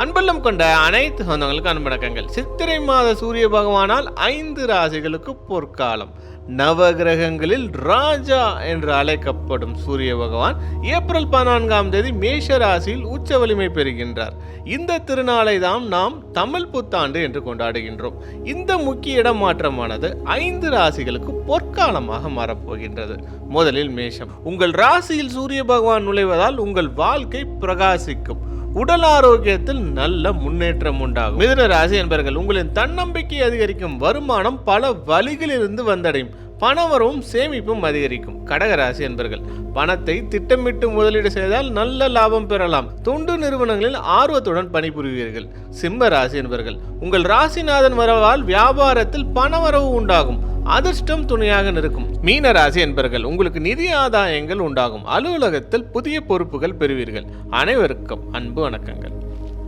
அன்பல்லம் கொண்ட அனைத்து சொந்தங்களுக்கும் அன்படக்கங்கள் சித்திரை மாத சூரிய பகவானால் ஐந்து ராசிகளுக்கு பொற்காலம். நவகிரகங்களில் ராஜா என்று அழைக்கப்படும் சூரிய பகவான் ஏப்ரல் பதினான்காம் தேதி மேஷ ராசியில் உச்ச வலிமை பெறுகின்றார். இந்த திருநாளை தான் நாம் தமிழ் புத்தாண்டு என்று கொண்டாடுகின்றோம். இந்த முக்கிய இடமாற்றமானது ஐந்து ராசிகளுக்கு பொற்காலமாக மாறப்போகின்றது. முதலில் மேஷம். உங்கள் ராசியில் சூரிய பகவான் நுழைவதால் உங்கள் வாழ்க்கை பிரகாசிக்கும். உடல் ஆரோக்கியத்தில் நல்ல முன்னேற்றம் உண்டாகும். மிதுன ராசி என்பர்கள் உங்களின் தன்னம்பிக்கை அதிகரிக்கும் வருமானம் பல வழிகளிலிருந்து வந்தடையும். பணவரவும் சேமிப்பும் அதிகரிக்கும். கடகராசி என்பர்கள் பணத்தை திட்டமிட்டு முதலீடு செய்தால் நல்ல லாபம் பெறலாம். தொண்டு நிறுவனங்களில் ஆர்வத்துடன் பணிபுரிவீர்கள். சிம்ம ராசி என்பர்கள் உங்கள் ராசிநாதன் வரவால் வியாபாரத்தில் பணவரவு உண்டாகும். அதிர்ஷ்டம் துணையாக நிற்கும். மீன ராசி என்பர்கள் உங்களுக்கு நிதி ஆதாயங்கள் உண்டாகும். அலுவலகத்தில் புதிய பொறுப்புகள் பெறுவீர்கள். அனைவருக்கும் அன்பு வணக்கங்கள்.